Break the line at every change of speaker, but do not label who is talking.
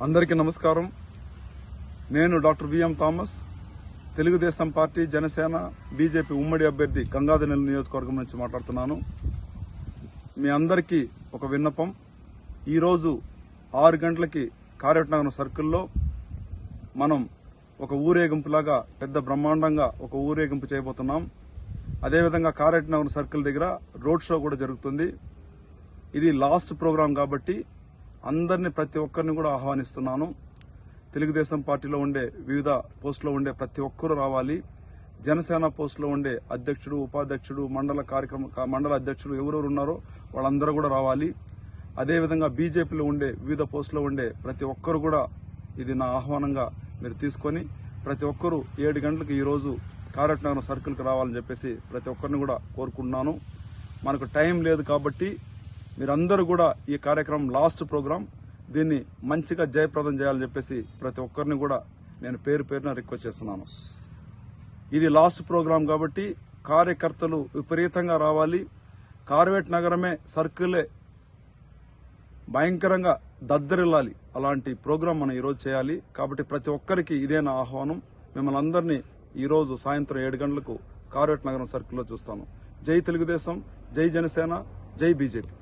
అందరికీ నమస్కారం. నేను doctor BM Thomas. Telugu Desam party Janasena BJP ఉమ్మడి అభ్యర్థి గంగాధనెల్ నియోజకవర్గం నుంచి మాట్లాడుతున్నాను. మీ అందరికీ ఒక విన్నపం. ఈరోజు ఆరు గంటలకి కారేట్నగరం సర్కిల్లో మనం ఒక ఊరేగింపులాగా పెద్ద బ్రహ్మాండంగా ఒక ఊరేగింపు చేయబోతున్నాం. అదేవిధంగా కారేట్నగరం సర్కిల్ దగ్గర రోడ్ షో కూడా జరుగుతుంది. ఇది లాస్ట్ ప్రోగ్రాం కాబట్టి అందరిని ప్రతి ఒక్కరిని కూడా ఆహ్వానిస్తున్నాను. తెలుగుదేశం పార్టీలో ఉండే వివిధ పోస్టులో ఉండే ప్రతి ఒక్కరూ రావాలి. జనసేన పోస్టులో ఉండే అధ్యక్షుడు ఉపాధ్యక్షుడు మండల కార్యక్రమ మండల అధ్యక్షుడు ఎవరెవరు ఉన్నారో వాళ్ళందరూ కూడా రావాలి. అదేవిధంగా బీజేపీలో ఉండే వివిధ పోస్టులో ఉండే ప్రతి ఒక్కరు కూడా ఇది నా ఆహ్వానంగా మీరు తీసుకొని ప్రతి ఒక్కరూ ఏడు గంటలకు ఈరోజు కారెట్ నగరం సర్కిల్కి రావాలని చెప్పేసి ప్రతి ఒక్కరిని కూడా కోరుకుంటున్నాను. మనకు టైం లేదు కాబట్టి మీరందరూ కూడా ఈ కార్యక్రమం లాస్ట్ ప్రోగ్రాం దీన్ని మంచిగా జయప్రదం చేయాలని చెప్పేసి ప్రతి ఒక్కరిని కూడా నేను పేరు పేరున రిక్వెస్ట్ చేస్తున్నాను. ఇది లాస్ట్ ప్రోగ్రాం కాబట్టి కార్యకర్తలు విపరీతంగా రావాలి. కార్వేట్ నగరమే సర్కిలే భయంకరంగా దద్దరిల్లాలి. అలాంటి ప్రోగ్రాం మనం ఈరోజు చేయాలి. కాబట్టి ప్రతి ఒక్కరికి ఇదే నా ఆహ్వానం. మిమ్మల్ని అందరినీ ఈరోజు సాయంత్రం ఏడు గంటలకు కార్వేట్ నగరం సర్కిల్లో చూస్తాను. జై తెలుగుదేశం జై జనసేన జై బీజేపీ.